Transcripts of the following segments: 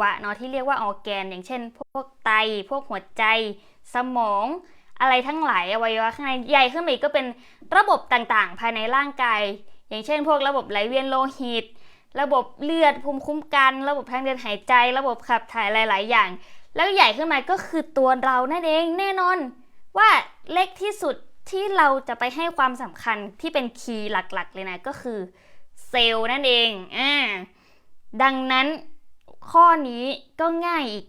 วะเนาะที่เรียกว่าออแกน อย่างเช่น พวกไตพวกหัวใจ สมอง อะไรทั้งหลายอวัยวะข้างในใหญ่ขึ้นมาอีกก็เป็นระบบต่างๆ ภายในร่างกาย อย่างเช่น พวกระบบไหลเวียนโลหิต ระบบเลือดภูมิคุ้มกัน ระบบทางเดินหายใจ ระบบขับถ่ายหลาย ๆ อย่าง แล้วใหญ่ขึ้นมาก็คือตัวเรานั่นเองแน่นอน ว่าเล็กที่สุดที่เราจะไปให้ความสำคัญที่เป็นคีย์หลัก ๆ เลยนะก็คือเซลล์นั่นเองอ่าดังนั้น ข้อนี้ก็ง่ายอีก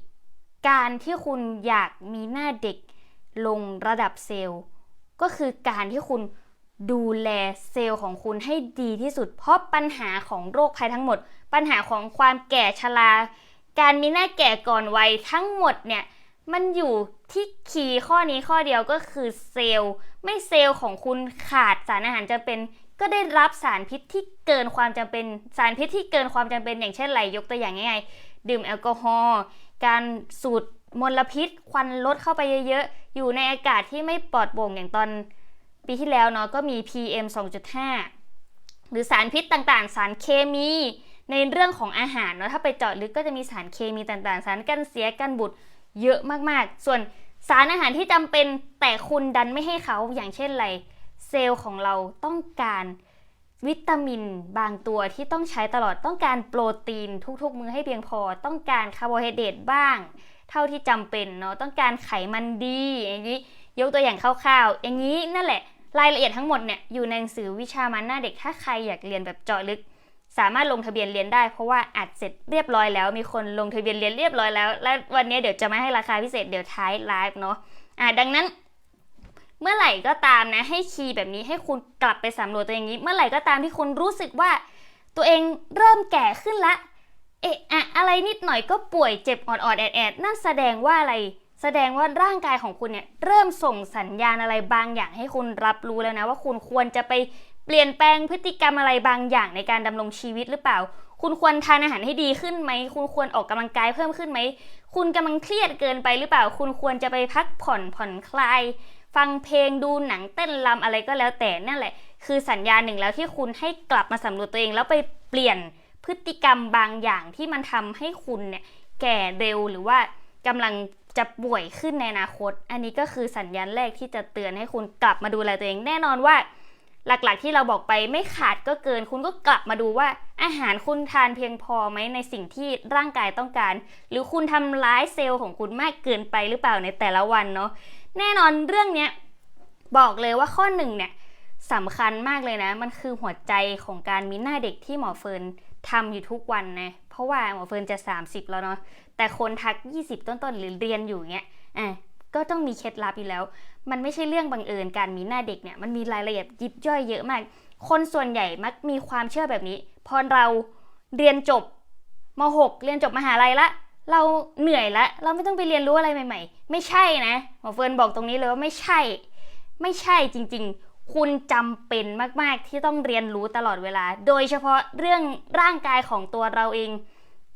การที่คุณอยากมีหน้าเด็กลงระดับเซลล์ ก็คือการที่คุณดูแลเซลล์ของคุณให้ดีที่สุด เพราะปัญหาของโรคภัยทั้งหมด ปัญหาของความแก่ชราการมีหน้าแก่ก่อนวัยทั้งหมดเนี่ยมันอยู่ที่คีย์ข้อนี้ข้อเดียวก็คือเซลล์ ไม่เซลล์ของคุณขาดสารอาหารจำเป็น ก็ได้รับสารพิษที่เกินความจำเป็น สารพิษที่เกินความจำเป็นอย่างเช่นไรยกตัวอย่างง่ายๆ ดื่มแอลกอฮอล์การสูดมลพิษ ควันลดเข้าไปเยอะๆ อยู่ในอากาศที่ไม่ปลอดโปร่งอย่างตอนปีที่แล้วเนาะก็มี PM 2.5 หรือสารพิษต่างๆ สารเคมีในเรื่องของอาหารเนาะถ้าไปเจาะลึกก็จะมีสารเคมีต่างๆ สารกันเสียกันบุตรเยอะมากๆ ส่วนสารอาหารที่จำเป็นแต่คุณดันไม่ให้เขาอย่างเช่นไร เซลล์ของเราต้องการ วิตามินบางตัวที่ต้องใช้ตลอดต้องการโปรตีนทุกๆ มื้อให้เพียงพอ ต้องการคาร์โบไฮเดรตบ้าง เท่าที่จำเป็นเนาะต้องการไขมันดีอย่างนี้ยกตัวอย่างคร่าวๆ อย่างนี้นั่นแหละ รายละเอียดทั้งหมดเนี่ยอยู่ในหนังสือวิชามันหน้าเด็กถ้าใครอยากเรียนแบบเจาะลึก สามารถลงทะเบียนเรียนได้ เพราะว่าอัดเสร็จเรียบร้อยแล้ว มีคนลงทะเบียนเรียนเรียบร้อยแล้ว และวันนี้เดี๋ยวจะไมาให้ราคาพิเศษเดี๋ยวท้ายไลฟ์เนาะอ่าดังนั้น เมื่อไหร่ก็ตามนะ ให้คีย์แบบนี้ให้คุณกลับไปสำรวจตัวเองนี้ เมื่อไหร่ก็ตามที่คุณรู้สึกว่า ตัวเองเริ่มแก่ขึ้นละ เอะอะอะไรนิดหน่อยก็ป่วยเจ็บออดๆแอดแอดนั่นแสดงว่าอะไร แสดงว่าร่างกายของคุณเนี่ยเริ่มส่งสัญญาณอะไรบางอย่างให้คุณรับรู้แล้วนะ ว่าคุณควรจะไปเปลี่ยนแปลงพฤติกรรมอะไรบางอย่างในการดำรงชีวิตหรือเปล่า คุณควรทานอาหารให้ดีขึ้นไหม คุณควรออกกำลังกายเพิ่มขึ้นไหม คุณกำลังเครียดเกินไปหรือเปล่า คุณควรจะไปพักผ่อนผ่อนคลาย ฟังเพลงดูหนังเต้นรำอะไรก็แล้วแต่นั่นแหละ คือสัญญาณหนึ่งแล้วที่คุณให้กลับมาสำรวจตัวเอง แล้วไปเปลี่ยนพฤติกรรมบางอย่างที่มันทำให้คุณเนี่ยแก่เร็วหรือว่ากำลังจะป่วยขึ้นในอนาคต อันนี้ก็คือสัญญาณแรกที่จะเตือนให้คุณกลับมาดูแลตัวเอง แน่นอนว่า หลักๆที่เราบอกไปไม่ขาดก็เกิน คุณก็กลับมาดูว่า อาหารคุณทานเพียงพอไหมในสิ่งที่ร่างกายต้องการ หรือคุณทำร้ายเซลล์ของคุณมากเกินไปหรือเปล่าในแต่ละวันเนาะ แน่นอนเรื่องเนี้ยบอกเลยว่าข้อหนึ่งเนี่ยสำคัญมากเลยนะ มันคือหัวใจของการมีหน้าเด็กที่หมอเฟิร์นทำอยู่ทุกวันนะ เพราะว่าหมอเฟิร์นจะ 30 แล้วเนาะ แต่คนทัก 20 ต้นๆ หรือเรียนอยู่เงี้ย อะ ก็ต้องมีเคล็ดลับอยู่แล้ว มันไม่ใช่เรื่องบังเอิญ การมีหน้าเด็กเนี่ย มันมีรายละเอียดยิบย่อยเยอะมาก คนส่วนใหญ่มักมีความเชื่อแบบนี้ พอเราเรียนจบม .6 เรียนจบมหาลัยละ เราเหนื่อยและเราไม่ต้องไปเรียนรู้อะไรใหม่ ๆ ไม่ใช่นะหมอเฟิร์นบอกตรงนี้เลยว่าไม่ใช่ ไม่ใช่จริง ๆ คุณจำเป็นมาก ๆ ที่ต้องเรียนรู้ตลอดเวลา โดยเฉพาะเรื่องร่างกายของตัวเราเอง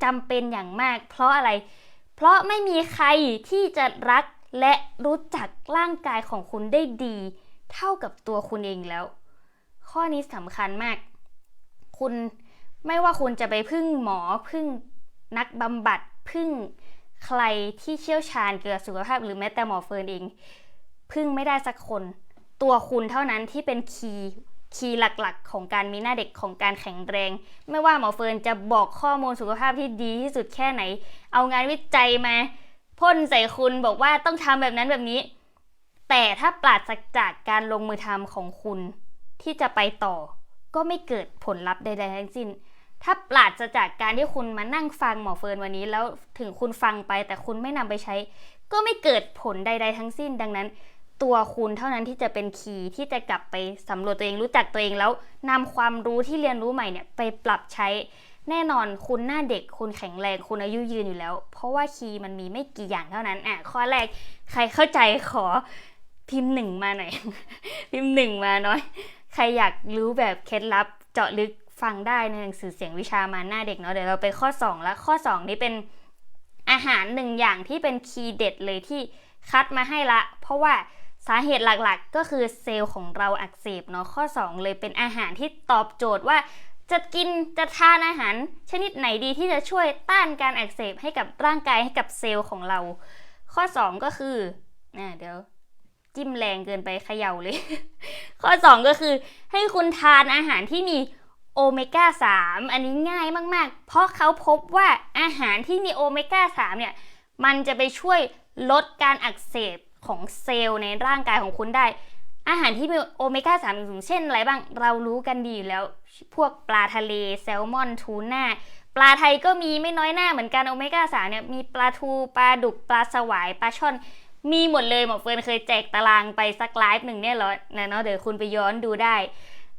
จำเป็นอย่างมาก เพราะอะไร เพราะไม่มีใครที่จะรักและรู้จักร่างกายของคุณได้ดี เท่ากับตัวคุณเองแล้ว ข้อนี้สำคัญมาก คุณไม่ว่าคุณจะไปพึ่งหมอพึ่งนักบำบัด พึ่งใครที่เชี่ยวชาญเกี่ยวกับสุขภาพหรือแม้แต่หมอเฟิร์นเอง พึ่งไม่ได้สักคน ตัวคุณเท่านั้นที่เป็นคีย์คีย์หลักๆ ของการมีหน้าเด็กของการแข็งแรง ไม่ว่าหมอเฟิร์นจะบอกข้อมูลสุขภาพที่ดีที่สุดแค่ไหน เอางานวิจัยมาพ่นใส่คุณบอกว่าต้องทำแบบนั้นแบบนี้ แต่ถ้าปราศจากการลงมือทำของคุณที่จะไปต่อ ก็ไม่เกิดผลลัพธ์ใดๆทั้งสิ้น ถ้าปราศจากการที่คุณมานั่งฟังหมอเฟิร์นวันนี้ แล้วถึงคุณฟังไปแต่คุณไม่นำไปใช้ ก็ไม่เกิดผลใด ๆ ทั้งสิ้น ดังนั้น ตัวคุณเท่านั้นที่จะเป็นคีย์ที่จะกลับไปสำรวจตัวเองรู้จักตัวเองแล้วนำความรู้ที่เรียนรู้ใหม่เนี่ยไปปรับใช้แน่นอนคุณหน้าเด็กคุณแข็งแรงคุณอายุยืนอยู่แล้ว เพราะว่าคีย์มันมีไม่กี่อย่างเท่านั้นอะข้อแรกใครเข้าใจขอพิมพ์หนึ่งมาหน่อย พิมพ์หนึ่งมาหน่อย ใครอยากรู้แบบเคล็ดลับเจาะลึก ฟังได้ในหนังสือเสียงวิชามาหน้าเด็กเนาะเดี๋ยวเราไปข้อ 2 แล้วข้อ 2 นี้เป็นอาหารหนึ่งอย่างที่เป็นคีย์เด็ดเลยที่คัดมาให้ละ เพราะว่าสาเหตุหลักๆ ก็คือเซลล์ของเราอักเสบเนาะข้อ 2 เลยเป็นอาหารที่ตอบโจทย์ว่าจะกินจะทานอาหารชนิดไหนดีที่จะช่วยต้านการอักเสบให้กับร่างกายให้กับเซลล์ของเรา ข้อ 2 ก็คืออ่เดี๋ยวจิ้มแรงเกินไปเขย่าเลย ข้อ 2 ก็คือให้คุณทานอาหารที่มี โอเมก้า 3 อันนี้ง่ายมากๆ เพราะเขาพบว่าอาหารที่มีโอเมก้า 3 เนี่ย มันจะไปช่วยลดการอักเสบของเซลล์ในร่างกายของคุณได้ อาหารที่มีโอเมก้า 3 สูงเช่นอะไรบ้าง เรารู้กันดีอยู่แล้ว พวกปลาทะเล แซลมอน ทูน่า ปลาไทยก็มีไม่น้อยหน้าเหมือนกันโอเมก้า 3 เนี่ย มีปลาทู ปลาดุก ปลาสวาย ปลาช่อน มีหมดเลยหมอเฟิร์นเคยแจกตารางไปสักไลฟ์หนึ่งเนี่ยเหรอนะเนาะ เดี๋ยวคุณไปย้อนดูได้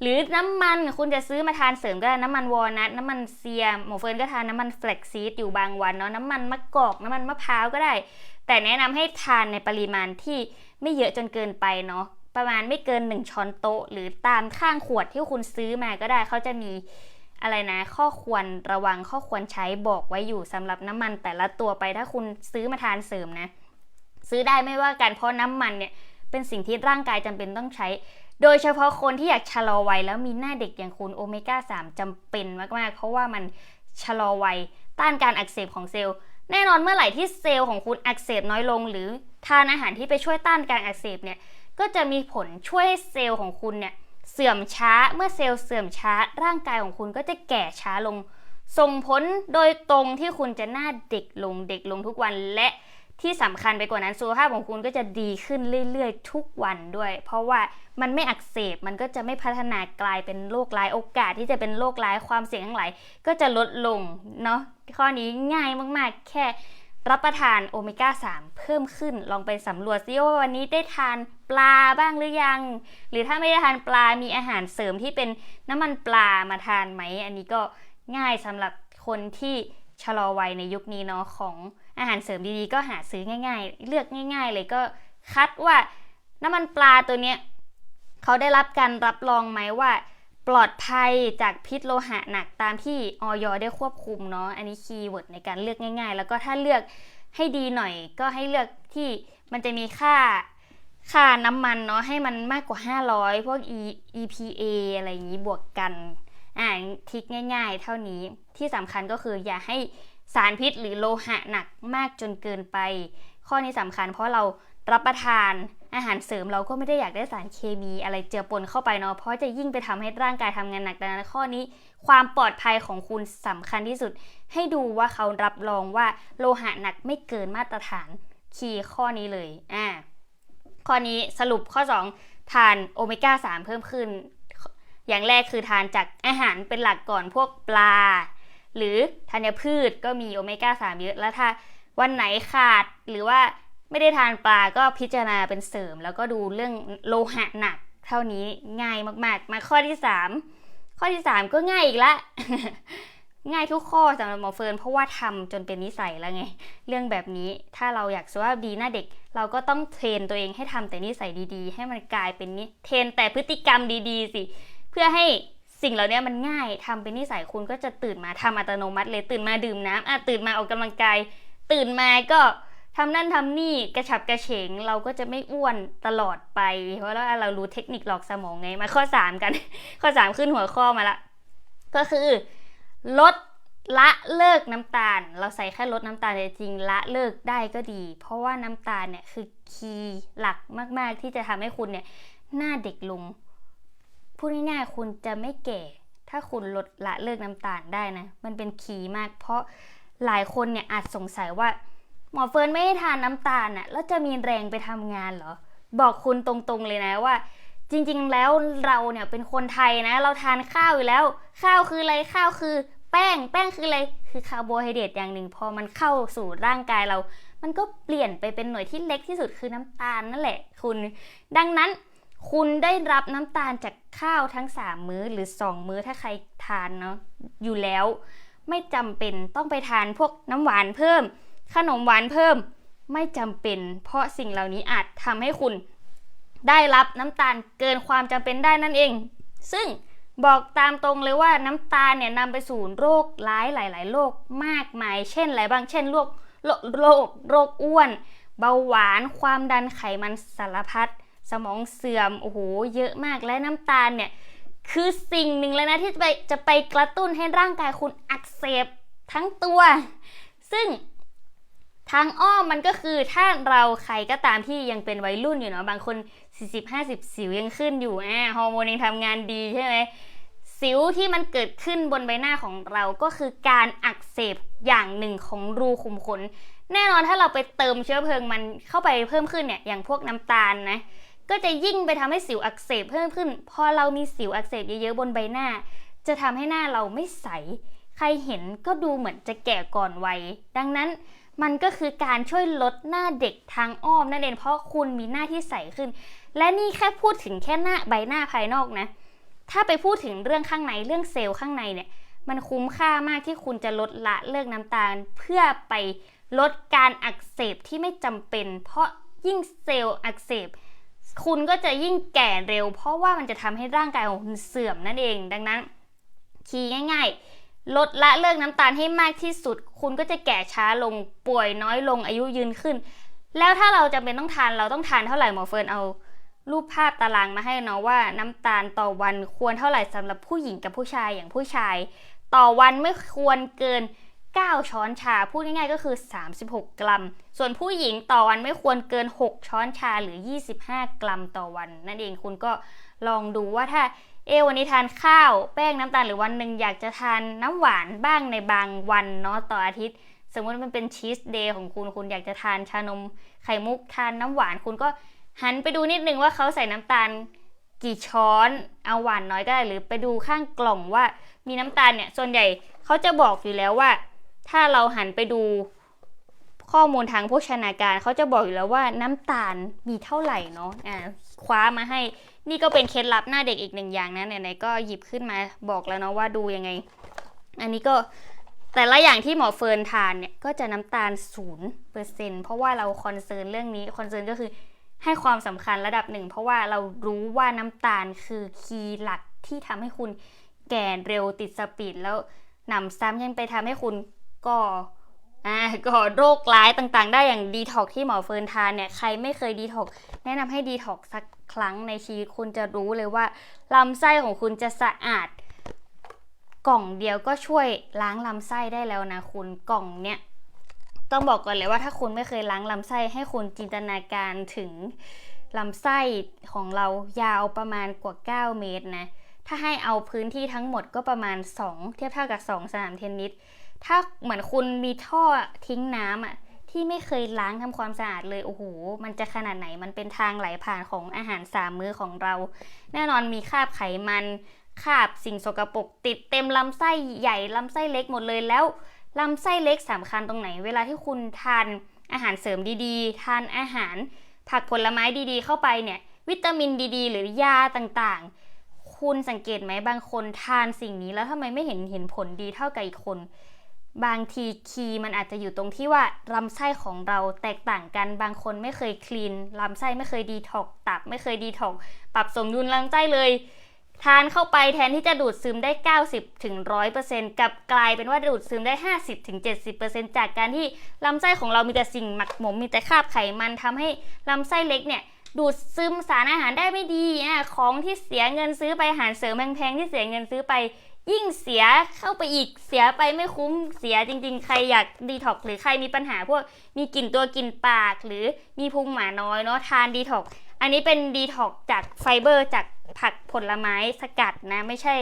หรือน้ำมันคุณจะซื้อมาทานเสริมก็ได้น้ำมันวอลนัทน้ำมันเซียมหมอเฟิร์นก็ทานน้ำมันแฟลกซีดอยู่บางวันเนาะน้ำมันมะกอกน้ำมันมะพร้าวก็ได้ แต่แนะนำให้ทานในปริมาณที่ไม่เยอะจนเกินไปเนาะประมาณไม่เกิน 1 ช้อนโต๊ะ หรือตามข้างขวดที่คุณซื้อมาก็ได้เขาจะมีอะไรนะ ข้อควรระวังข้อควรใช้บอกไว้อยู่สำหรับน้ำมันแต่ละตัวไปถ้าคุณซื้อมาทานเสริมนะ ซื้อได้ไม่ว่ากันเพราะน้ำมันเนี่ยเป็นสิ่งที่ร่างกายจำเป็นต้องใช้ โดยเฉพาะคนที่อยากชะลอวัยแล้วมีหน้าเด็กอย่างคุณโอเมก้า 3จำเป็นมาก ๆ เพราะว่ามันชะลอวัยต้านการอักเสบของเซลล์ แน่นอนเมื่อไหร่ที่เซลล์ของคุณอักเสบน้อยลง หรือทานอาหารที่ไปช่วยต้านการอักเสบเนี่ยก็จะมีผลช่วยให้เซลล์ของคุณเนี่ยเสื่อมช้าเมื่อเซลล์เสื่อมช้าร่างกายของคุณก็จะแก่ช้าลง ส่งผลโดยตรงที่คุณจะหน้าเด็กลงเด็กลงทุกวันและ ที่สำคัญไปกว่านั้นสุขภาพของคุณก็จะดีขึ้นเรื่อยๆ ทุกวันด้วย เพราะว่ามันไม่อักเสบมันก็จะไม่พัฒนากลายเป็นโรคร้ายโอกาสที่จะเป็นโรคร้ายความเสี่ยงทั้งหลายก็จะลดลงเนาะข้อนี้ง่ายมากๆ แค่รับประทานโอเมก้า 3 เพิ่มขึ้นลองไปสำรวจซิว่าวันนี้ได้ทานปลาบ้างหรือยัง หรือถ้าไม่ได้ทานปลามีอาหารเสริมที่เป็นน้ำมันปลามาทานไหม อันนี้ก็ง่ายสำหรับคนที่ชะลอวัยในยุคนี้เนาะของ อาหารเสริมดีๆ ก็หาซื้อง่าย ๆ เลือกง่าย ๆ เลยก็คัดว่าน้ำมันปลาตัวเนี้ยเขาได้รับการรับรองไหมว่า ปลอดภัยจากพิษโลหะหนักตามที่ออยได้ควบคุมเนาะอันนี้คีย์เวิร์ดในการเลือกง่าย ๆ แล้วก็ถ้าเลือกให้ดีหน่อย ก็ให้เลือกที่มันจะมีค่าค่าน้ำมันเนาะให้มันมากกว่า 500 พวก e EPA อะไรอย่างนี้บวกกันอ่าทิกง่าย ๆ เท่านี้ที่สำคัญก็คืออย่าให้ สารพิษ หรือโลหะหนักมากจนเกินไป ข้อนี้สำคัญเพราะเรารับประทานอาหารเสริมเราก็ไม่ได้อยากได้สารเคมีอะไรเจือปนเข้าไปเนาะเพราะจะยิ่งไปทำให้ร่างกายทำงานหนักดังนั้นข้อนี้ ความปลอดภัยของคุณสำคัญที่สุด ให้ดูว่าเขารับรองว่าโลหะหนักไม่เกินมาตรฐานคีย์ข้อนี้เลยอ่าข้อนี้สรุปข้อ 2 ทานโอเมก้า 3 เพิ่มขึ้น อย่างแรกคือทานจากอาหารเป็นหลักก่อนพวกปลา หรือธัญพืชก็มีโอเมก้า3เยอะ แล้วถ้าวันไหนขาดหรือว่าไม่ได้ทานปลาก็พิจารณาเป็นเสริม แล้วก็ดูเรื่องโลหะหนักเท่านี้ง่ายมากๆ มาข้อที่ 3 ข้อที่ 3 ก็ง่ายอีกละง่ายทุกข้อสำหรับหมอเฟิร์นเพราะว่าทำจนเป็นนิสัยแล้วไง เรื่องแบบนี้ถ้าเราอยากสุขภาพดีหน้าเด็ก เราก็ต้องเทรนตัวเองให้ทำแต่นิสัยดีๆ ให้มันกลายเป็นนิเทรนแต่พฤติกรรมดีๆ สิ เพื่อให้ สิ่งเหล่านี้มันง่ายทำเป็นนิสัยคุณก็จะตื่นมาทำอัตโนมัติเลยตื่นมาดื่มน้ำอะตื่นมาออกกำลังกาย ตื่นมาก็ทำนั่นทำนี่กระฉับกระเฉง เราก็จะไม่อ้วนตลอดไป เพราะว่าเรารู้เทคนิคหลอกสมองไงมาข้อ 3 กัน ข้อ 3 ขึ้นหัวข้อมาละ ก็คือลดละเลิกน้ำตาล เราใส่แค่ลดน้ำตาลแต่จริงละเลิกได้ก็ดี เพราะว่าน้ำตาลเนี่ยคือคีย์หลักมาก ๆ ที่จะทำให้คุณเนี่ยหน้าเด็กลง พูดง่ายๆคุณจะไม่แก่ ถ้าคุณลดละเลิกน้ำตาลได้นะ มันเป็นคีย์มาก เพราะหลายคนเนี่ยอาจสงสัยว่า หมอเฟิร์นไม่ได้ทานน้ำตาลน่ะแล้วจะมีแรงไปทำงานเหรอ บอกคุณตรงๆเลยนะว่า จริงๆแล้วเราเนี่ยเป็นคนไทยนะ เราทานข้าวอยู่แล้ว ข้าวคืออะไรข้าวคือ แป้ง แป้งคืออะไรคือคาร์โบไฮเดรตอย่างหนึ่ง พอมันเข้าสู่ร่างกายเรา มันก็เปลี่ยนไปเป็นหน่วยที่เล็กที่สุดคือน้ำตาลนั่นแหละ คุณ ดังนั้น คุณได้รับน้ำตาลจากข้าวทั้ง 3 มื้อหรือ 2 มื้อถ้าใครทานเนาะอยู่แล้วไม่จำเป็นต้องไปทานพวกน้ำหวานเพิ่ม ขนมหวานเพิ่มไม่จำเป็น เพราะสิ่งเหล่านี้อาจทำให้คุณได้รับน้ำตาลเกินความจำเป็นได้นั่นเอง ซึ่งบอกตามตรงเลยว่าน้ำตาลเนี่ยนำไปสู่โรคร้ายหลาย ๆ โรคมากมาย เช่นอะไรบ้าง เช่นโรคโรคโรคโรคอ้วน เบาหวาน ความดันไขมันสารพัด สมองเสื่อมโอ้โหเยอะมากและน้ำตาลเนี่ยคือสิ่งหนึ่งเลยนะที่จะไปจะไปกระตุ้นให้ร่างกายคุณอักเสบทั้งตัว ซึ่งทางอ้อมมันก็คือถ้าเราใครก็ตามที่ยังเป็นวัยรุ่นอยู่เนาะบางคน 40-50 สิวยังขึ้นอยู่อ่าฮอร์โมนยังทำงานดีใช่ไหมสิวที่มันเกิดขึ้นบนใบหน้าของเราก็คือการอักเสบอย่างหนึ่งของรูขุมขน แน่นอนถ้าเราไปเติมเชื้อเพลิงมันเข้าไปเพิ่มขึ้นเนี่ยอย่างพวกน้ำตาลนะ ก็จะยิ่งไปทำให้สิวอักเสบเพิ่มขึ้น พอเรามีสิวอักเสบเยอะๆบนใบหน้า จะทำให้หน้าเราไม่ใส ใครเห็นก็ดูเหมือนจะแก่ก่อนวัย ดังนั้นมันก็คือการช่วยลดหน้าเด็กทางอ้อมนั่นเองเพราะคุณมีหน้าที่ใสขึ้น และนี่แค่พูดถึงแค่หน้าใบหน้าภายนอกนะ ถ้าไปพูดถึงเรื่องข้างในเรื่องเซลล์ข้างในเนี่ย มันคุ้มค่ามากที่คุณจะลดละเลิกน้ำตาล เพื่อไปลดการอักเสบที่ไม่จำเป็น เพราะยิ่งเซลล์อักเสบ คุณก็จะยิ่งแก่เร็ว เพราะว่ามันจะทำให้ร่างกายของคุณเสื่อมนั่นเอง ดังนั้น คีย์ง่ายๆ ลดละเลิกน้ำตาลให้มากที่สุด คุณก็จะแก่ช้าลงป่วยน้อยลงอายุยืนขึ้น แล้วถ้าเราจำเป็นต้องทานเราต้องทานเท่าไหร่หมอเฟิร์นเอารูปภาพตารางมาให้เนาะว่าน้ำตาลต่อวันควรเท่าไหร่สำหรับผู้หญิงกับผู้ชายอย่างผู้ชาย ต่อวันไม่ควรเกิน 9 ช้อนชา พูดง่ายๆก็คือ 36 กรัม ส่วนผู้หญิงต่อวันไม่ควรเกิน 6 ช้อนชาหรือ 25 กรัมต่อวัน นั่นเองคุณก็ลองดูว่าถ้าเอวันนี้ทานข้าวแป้งน้ำตาลหรือวันหนึ่งอยากจะทานน้ำหวานบ้างในบางวันเนาะต่ออาทิตย์ สมมติมันเป็นชีสเดย์ของคุณคุณอยากจะทานชานมไข่มุกทานน้ำหวานคุณก็หันไปดูนิดนึงว่าเขาใส่น้ำตาลกี่ช้อนเอาหวานน้อยก็ได้หรือไปดูข้างกล่องว่ามีน้ำตาลเนี่ยส่วนใหญ่เขาจะบอกอยู่แล้วว่า ถ้าเราหันไปดูข้อมูลทางโภชนาการเขาจะบอกอยู่แล้วว่าน้ำตาลมีเท่าไหร่เนาะอ่าคว้ามาให้นี่ก็เป็นเคล็ดลับหน้าเด็กอีกหนึ่งอย่างนะไหนๆก็หยิบขึ้นมาบอกแล้วเนาะว่าดูยังไง อันนี้ก็แต่ละอย่างที่หมอเฟิร์นทานเนี่ยก็จะน้ำตาลศูนย์เปอร์เซ็นเพราะว่าเราคอนเซิร์นเรื่องนี้คอนเซิร์นก็คือให้ความสำคัญระดับหนึ่งเพราะว่าเรารู้ว่าน้ำตาลคือคีย์หลักที่ทำให้คุณแก่เร็วติดสปีดแล้วหนำซ้ำยังไปทำให้คุณ ก่ออ่าก่อโรคร้ายต่างๆ ได้อย่างดีท็อกที่หมอเฟิร์นทานเนี่ยใครไม่เคยดีท็อกแนะนำให้ดีท็อกสักครั้งในชีวิตคุณจะรู้เลยว่าลำไส้ของคุณจะสะอาด กล่องเดียวก็ช่วยล้างลำไส้ได้แล้วนะคุณกล่องเนี่ยต้องบอกก่อนเลยว่าถ้าคุณไม่เคยล้างลำไส้ให้คุณจินตนาการถึงลำไส้ของเรายาวประมาณกว่า 9 เมตรนะถ้าให้เอาพื้นที่ทั้งหมดก็ประมาณ 2 เทียบเท่ากับ 2 สนามเทนนิส ถ้าเหมือนคุณมีท่อทิ้งน้ำอะที่ไม่เคยล้างทำความสะอาดเลยโอ้โหมันจะขนาดไหนมันเป็นทางไหลผ่านของอาหารสามมื้อของเรา แน่นอนมีคราบไขมันคราบสิ่งสกปรกติดเต็มลำไส้ใหญ่ลำไส้เล็กหมดเลยแล้วลำไส้เล็กสำคัญตรงไหน เวลาที่คุณทานอาหารเสริมดีๆ ทานอาหารผักผลไม้ดีๆ เข้าไปเนี่ย วิตามินดีๆ หรือยาต่างๆ คุณสังเกตไหมบางคนทานสิ่งนี้แล้วทำไมไม่เห็นเห็นผลดีเท่ากับอีกคน บางทีคีย์มันอาจจะอยู่ตรงที่ว่าลำไส้ของเราแตกต่างกัน บางคนไม่เคยคลีนลำไส้ไม่เคยดีท็อกตับไม่เคยดีท็อกปรับสมดุลลำไส้เลย ทานเข้าไปแทนที่จะดูดซึมได้ 90ถึง100%กลับกลายเป็นว่าดูดซึมได้ 50ถึง70%จากการที่ลำไส้ของเรามีแต่สิ่งหมักหมมมีแต่คราบไขมันทำให้ลำไส้เล็กเนี่ยดูดซึมสารอาหารได้ไม่ดีอะของที่เสียเงินซื้อไปอาหารเสริมแพงๆที่เสียเงินซื้อไป ยิ่งเสียเข้าไปอีกเสียไปไม่คุ้มเสียจริง ๆ ใครอยากดีท็อกหรือใครมีปัญหาพวกมีกลิ่นตัวกลิ่นปาก หรือมีพุงหมาน้อยเนาะทานดีท็อกอันนี้เป็นดีท็อกจากไฟเบอร์จากผักผลไม้สกัดนะ ไม่ใช่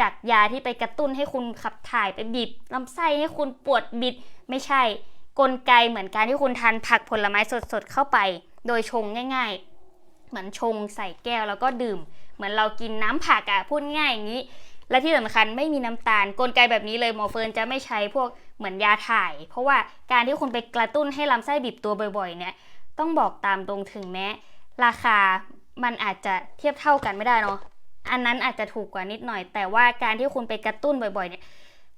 จากยาที่ไปกระตุ้นให้คุณขับถ่ายไปบีบลำไส้ให้คุณปวดบิด ไม่ใช่กลไกเหมือนการที่คุณทานผักผลไม้สดๆเข้าไป โดยชงง่าย ๆ เหมือนชงใส่แก้วแล้วก็ดื่ม เหมือนเรากินน้ำผักอะพูดง่ายอย่างนี้ และที่สำคัญไม่มีน้ำตาล กลไกแบบนี้เลยหมอเฟิร์นจะไม่ใช้พวกเหมือนยาถ่าย เพราะว่าการที่คุณไปกระตุ้นให้ลำไส้บีบตัวบ่อยๆ เนี่ยต้องบอกตามตรงถึงแม้ ราคามันอาจจะเทียบเท่ากันไม่ได้เนาะอันนั้นอาจจะถูกกว่านิดหน่อย แต่ว่าการที่คุณไปกระตุ้นบ่อยๆ เนี่ย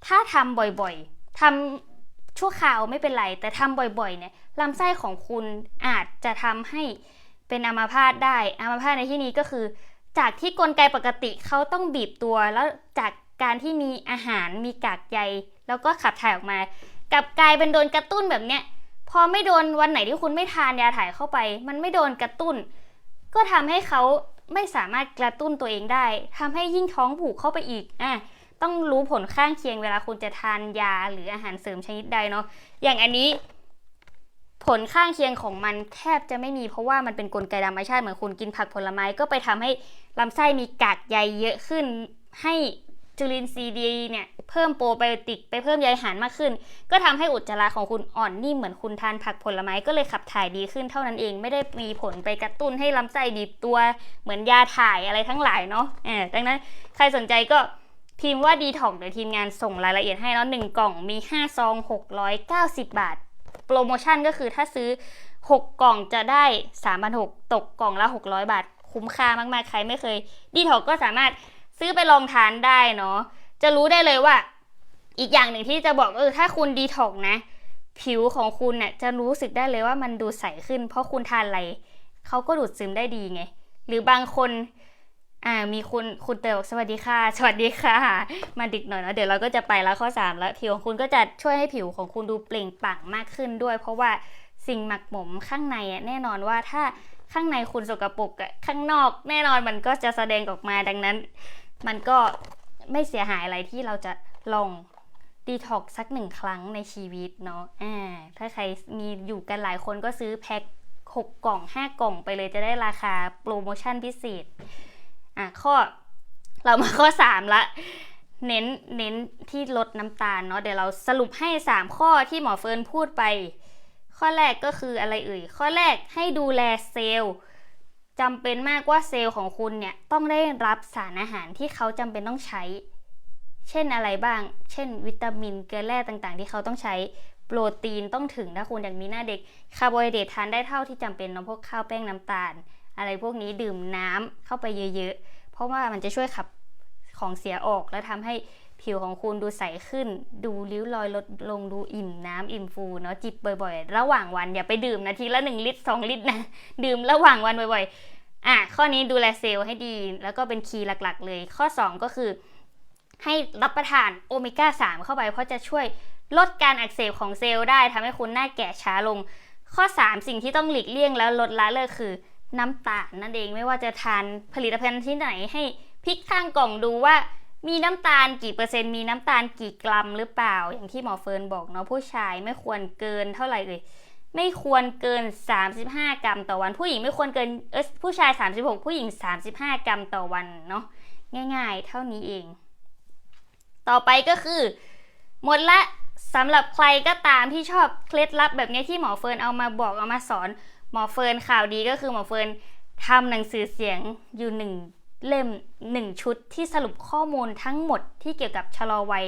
ถ้าทำบ่อยๆทำชั่วคราวไม่เป็นไร แต่ทำบ่อยๆ เนี่ยลำไส้ของคุณอาจจะทำให้เป็นอัมาพาตได้อัมาพาตในที่นี้ก็คือ จากที่กลไกปกติเขาต้องบีบตัว แล้วจากการที่มีอาหารมีกากใยแล้วก็ขับถ่ายออกมา กับกลายเป็นโดนกระตุ้นแบบเนี้ยพอไม่โดนวันไหนที่คุณไม่ทานยาถ่ายเข้าไป มันไม่โดนกระตุ้น ก็ทำให้เขาไม่สามารถกระตุ้นตัวเองได้ทำให้ยิ่งท้องผูกเข้าไปอีกอะต้องรู้ผลข้างเคียงเวลาคุณจะทานยาหรืออาหารเสริมชนิดใดเนาะอย่างอันนี้ ผลข้างเคียงของมันแทบจะไม่มีเพราะว่ามันเป็นกลไกธรรมชาติเหมือนคุณกินผักผลไม้ก็ไปทำให้ลำไส้มีกากใยเยอะขึ้น ให้จุลินทรีย์ดีเนี่ยเพิ่มโปรไบโอติกไปเพิ่มใยอาหารมากขึ้น ก็ทำให้อุจจาระของคุณอ่อนนิ่มเหมือนคุณทานผักผลไม้ก็เลยขับถ่ายดีขึ้นเท่านั้นเองไม่ได้มีผลไปกระตุ้นให้ลำไส้บีบตัวเหมือนยาถ่ายอะไรทั้งหลายเนาะเออดังนั้นใครสนใจก็พิมพ์ว่าดีท็อกเดี๋ยวทีมงานส่งรายละเอียดให้แล้วหนึ่งกล่องมี5ซอง690 บาท โปรโมชั่นก็คือถ้าซื้อ 6 กล่องจะได้3,600ตกกล่องละ 600 บาท คุ้มค่ามากๆ ใครไม่เคย ดีท็อกก็สามารถซื้อไปลองทานได้เนาะจะรู้ได้เลยว่า อีกอย่างหนึ่งที่จะบอกก็คือถ้าคุณดีท็อกนะ ผิวของคุณเนี่ยจะรู้สึกได้เลยว่ามันดูใสขึ้น เพราะคุณทานอะไรเขาก็ดูดซึมได้ดีไง หรือบางคน อ่ามีคุณคุณเตยบอกสวัสดีค่ะ สวัสดีค่ะ มาดึกหน่อยนะเดี๋ยวเราก็จะไปแล้วข้อ 3 แล้วผิวของคุณก็จะช่วยให้ผิวของคุณดูเปล่งปลั่งมากขึ้นด้วย เพราะว่าสิ่งหมักหมมข้างในอะแน่นอนว่าถ้าข้างในคุณสกปรกอะข้างนอกแน่นอนมันก็จะแสดงออกมาดังนั้น มันก็ไม่เสียหายอะไรที่เราจะลองดีท็อกสักหนึ่งครั้งในชีวิตเนาะอ่าถ้าใครมีอยู่กันหลายคนก็ซื้อแพ็คหกกล่องห้ากล่องไปเลยจะได้ราคาโปรโมชั่นพิเศษ อะข้อเรามาข้อ 3 ละ เน้นเน้นที่ลดน้ำตาลเนาะเดี๋ยวเราสรุปให้ 3 ข้อที่หมอเฟิร์นพูดไป ข้อแรกก็คืออะไรเอ่ย ข้อแรกให้ดูแลเซลล์จำเป็นมากว่าเซลล์ของคุณเนี่ยต้องได้รับสารอาหารที่เขาจำเป็นต้องใช้ เช่นอะไรบ้าง เช่น วิตามินเกลือแร่ต่างๆ ที่เขาต้องใช้โปรตีนต้องถึงถ้าคุณอยากมีหน้าเด็กคาร์โบไฮเดรตทานได้เท่าที่จำเป็นเนาะพวกข้าวแป้งน้ำตาล อะไรพวกนี้ดื่มน้ำเข้าไปเยอะๆ เพราะว่ามันจะช่วยขับของเสียออกและทำให้ผิวของคุณดูใสขึ้น ดูริ้วรอยลดลงดูอิ่มน้ำอิ่มฟูเนาะจิบบ่อยๆ ระหว่างวันอย่าไปดื่มนาทีละ 1 ลิตร 2 ลิตรนะดื่มระหว่างวันบ่อยๆ อะข้อนี้ดูแลเซลล์ให้ดี แล้วก็เป็นคีย์หลักๆ เลย ข้อ 2 ก็คือ ให้รับประทานโอเมก้า 3 เข้าไป เพราะจะช่วยลดการอักเสบของเซลล์ได้ทำให้คุณหน้าแก่ช้าลง ข้อ 3 สิ่งที่ต้องหลีกเลี่ยงแล้วลดละเลิกคือ น้ำตาลนั่นเองไม่ว่าจะทานผลิตภัณฑ์ที่ไหนให้พลิกข้างกล่องดูว่ามีน้ำตาลกี่เปอร์เซ็นต์มีน้ำตาลกี่กรัมหรือเปล่า อย่างที่หมอเฟิร์นบอกเนาะผู้ชายไม่ควรเกินเท่าไหร่เลยไม่ควรเกิน 35 กรัมต่อวัน ผู้หญิงไม่ควรเกินเออผู้ชาย 36 ผู้หญิง 35 กรัมต่อวันเนาะง่ายๆ เท่านี้เอง ต่อไปก็คือ หมดละสำหรับใครก็ตามที่ชอบเคล็ดลับแบบนี้ที่หมอเฟิร์นเอามาบอกเอามาสอน หมอเฟิร์นข่าวดีก็คือหมอเฟิร์นทำหนังสือเสียงอยู่หนึ่งเล่มหนึ่งชุดที่สรุปข้อมูลทั้งหมดที่เกี่ยวกับชะลอวัย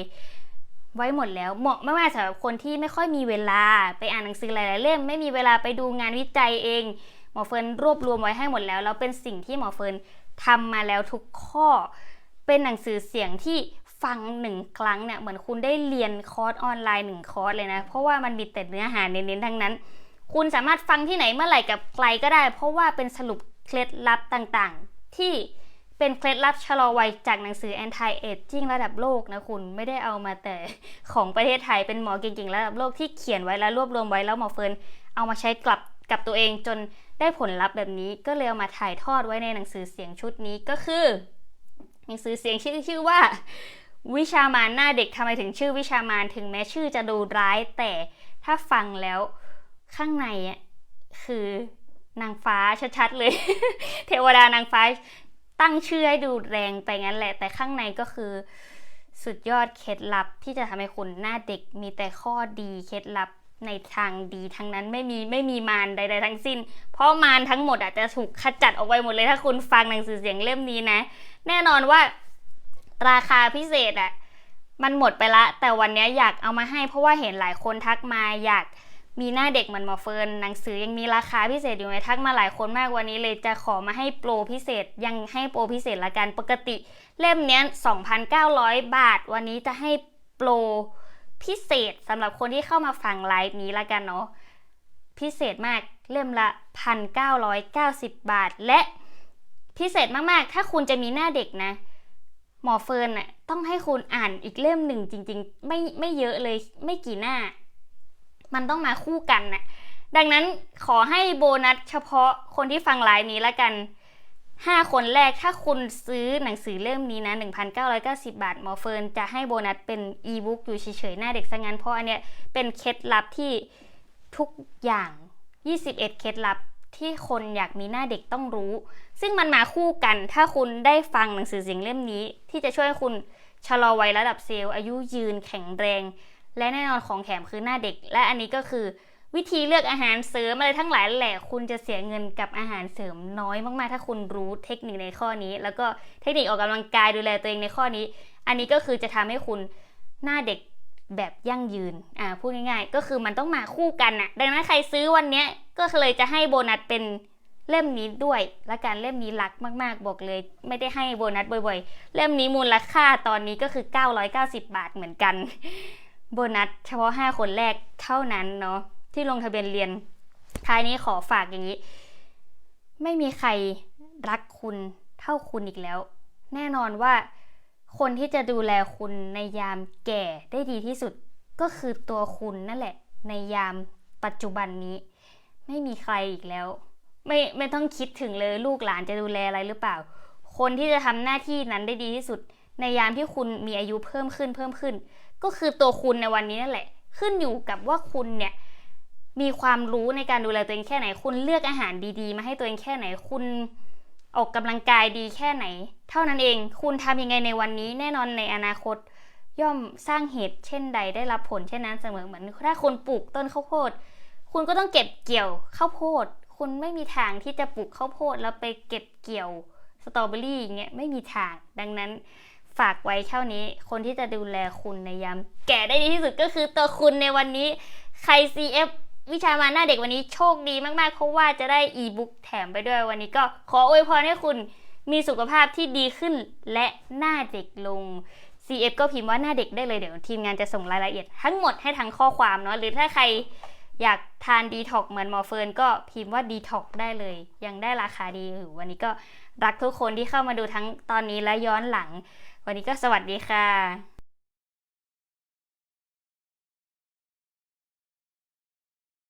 ไว้หมดแล้วเหมาะไม่ว่าสำหรับคนที่ไม่ค่อยมีเวลาไปอ่านหนังสือหลาย ๆ เล่ม ไม่มีเวลาไปดูงานวิจัยเอง หมอเฟิร์นรวบรวมไว้ให้หมดแล้วแล้วเป็นสิ่งที่หมอเฟิร์นทำมาแล้วทุกข้อ เป็นหนังสือเสียงที่ฟังหนึ่งครั้งเนี่ยเหมือนคุณได้เรียนคอร์สออนไลน์หนึ่งคอร์สเลยนะ เพราะว่ามันมีแต่เนื้อหาเน้นๆทั้งนั้น คุณสามารถฟังที่ไหนเมื่อไหร่กับใครก็ได้ เพราะว่าเป็นสรุปเคล็ดลับต่างๆ ที่เป็นเคล็ดลับชะลอวัยจากหนังสือ anti aging ระดับโลกนะคุณไม่ได้เอามาแต่ของประเทศไทยเป็นหมอเก่งๆ ระดับโลกที่เขียนไว้แล้วรวบรวมไว้แล้วหมอเฟิร์นเอามาใช้กลับกับตัวเองจนได้ผลลัพธ์แบบนี้ก็เลยเอามาถ่ายทอดไว้ในหนังสือเสียงชุดนี้ก็คือ หนังสือเสียงชื่อชื่อว่า วิชามานหน้าเด็กทำไมถึงชื่อวิชามานถึงแม้ชื่อจะดูร้ายแต่ถ้าฟังแล้ว ข้างในอะคือนางฟ้าชัดๆเลย เทวดานางฟ้าตั้งชื่อให้ดูแรงไปงั้นแหละ แต่ข้างในก็คือสุดยอดเคล็ดลับที่จะทำให้คุณหน้าเด็กมีแต่ข้อดีเคล็ดลับในทางดีทั้งนั้นไม่มีไม่มีมารใด ๆ ทั้งสิ้น เพราะมารทั้งหมดอาจจะถูกขจัดออกไปหมดเลยถ้าคุณฟังหนังสือเสียงเล่มนี้นะ แน่นอนว่าราคาพิเศษอะมันหมดไปละ แต่วันนี้อยากเอามาให้เพราะว่าเห็นหลายคนทักมาอยาก มีหน้าเด็กเหมือนหมอเฟิร์นหนังสือยังมีราคาพิเศษอยู่ไหมทักมาหลายคนมากวันนี้เลยจะขอมาให้โปรพิเศษยังให้โปรพิเศษละกันปกติ เล่มเนี้ย2,900 บาท วันนี้จะให้โปรพิเศษสำหรับคนที่เข้ามาฟังไลฟ์นี้ละกันเนาะพิเศษมากเล่มละ 1,990 บาท และพิเศษมากๆ ถ้าคุณจะมีหน้าเด็กนะ หมอเฟิร์นน่ะต้องให้คุณอ่านอีกเล่มหนึ่งจริง ๆ ไม่ไม่เยอะเลยไม่กี่หน้า มันต้องมาคู่กันน่ะดังนั้นขอให้โบนัสเฉพาะคนที่ฟังไลน์นี้ละกัน 5 คนแรกถ้าคุณซื้อหนังสือเล่มนี้นะ 1,990 บาทหมอเฟิร์นจะให้โบนัสเป็นอีบุ๊กอยู่เฉยๆหน้าเด็กซะงั้นเพราะอันเนี้ยเป็นเคล็ดลับที่ทุกอย่าง 21 เคล็ดลับที่คนอยากมีหน้าเด็กต้องรู้ ซึ่งมันมาคู่กัน ถ้าคุณได้ฟังหนังสือสิ่งเล่มนี้ ที่จะช่วยคุณชะลอวัยระดับเซลล์อายุยืนแข็งแรง และแน่นอนของแถมคือหน้าเด็ก และอันนี้ก็คือวิธีเลือกอาหารเสริมอะไรทั้งหลายแหละคุณจะเสียเงินกับอาหารเสริมน้อยมากๆ ถ้าคุณรู้เทคนิคในข้อนี้ แล้วก็เทคนิคออกกำลังกายดูแลตัวเองในข้อนี้ อันนี้ก็คือจะทำให้คุณหน้าเด็กแบบยั่งยืน อ่า พูดง่ายๆ ก็คือมันต้องมาคู่กันน่ะ ดังนั้นใครซื้อวันเนี้ยก็เลยจะให้โบนัสเป็นเล่มนี้ด้วย และการเล่มนี้รักมากๆ บอกเลย ไม่ได้ให้โบนัสบ่อยๆ เล่มนี้มูลค่าตอนนี้ก็คือ 990 บาทเหมือนกัน โบนัสเฉพาะ 5 คนแรกเท่านั้นเนาะที่ลงทะเบียนเรียนท้ายนี้ขอฝากอย่างนี้ ไม่มีใครรักคุณเท่าคุณอีกแล้ว แน่นอนว่าคนที่จะดูแลคุณในยามแก่ได้ดีที่สุดก็คือตัวคุณนั่นแหละ ในยามปัจจุบันนี้ ไม่มีใครอีกแล้ว ไม่ไม่ต้องคิดถึงเลยลูกหลานจะดูแลอะไรหรือเปล่า คนที่จะทำหน้าที่นั้นได้ดีที่สุด ในยามที่คุณมีอายุเพิ่มขึ้นเพิ่มขึ้น ก็คือตัวคุณในวันนี้นั่นแหละ ขึ้นอยู่กับว่าคุณเนี่ยมีความรู้ในการดูแลตัวเองแค่ไหน คุณเลือกอาหารดีๆ มาให้ตัวเองแค่ไหน คุณออกกำลังกายดีแค่ไหน เท่านั้นเอง คุณทำยังไงในวันนี้ แน่นอนในอนาคต ย่อมสร้างเหตุเช่นใดได้รับผลเช่นนั้นเสมอเหมือนถ้าคุณปลูกต้นข้าวโพด คุณก็ต้องเก็บเกี่ยวข้าวโพด คุณไม่มีทางที่จะปลูกข้าวโพดแล้วไปเก็บเกี่ยวสตรอเบอรี่อย่างเงี้ยไม่มีทาง ดังนั้น ฝากไว้เท่านี้ คนที่จะดูแลคุณในยามแก่ได้ดีที่สุดก็คือตัวคุณในวันนี้ ใคร CF วิชามาหน้าเด็กวันนี้โชคดีมากๆ เพราะว่าจะได้อีบุ๊กแถมไปด้วยวันนี้ก็ขออวยพรให้คุณมีสุขภาพที่ดีขึ้นและหน้าเด็กลง CF ก็พิมพ์ว่าหน้าเด็กได้เลยเดี๋ยวทีมงานจะส่งรายละเอียดทั้งหมดให้ทางข้อความเนาะหรือถ้าใครอยากทานดีท็อกเหมือนหมอเฟิร์นก็พิมพ์ว่าดีท็อกได้เลย ยังได้ราคาดีอยู่วันนี้ก็รักทุกคนที่เข้ามาดูทั้งตอนนี้และย้อนหลัง วันนี้ก็สวัสดีค่ะ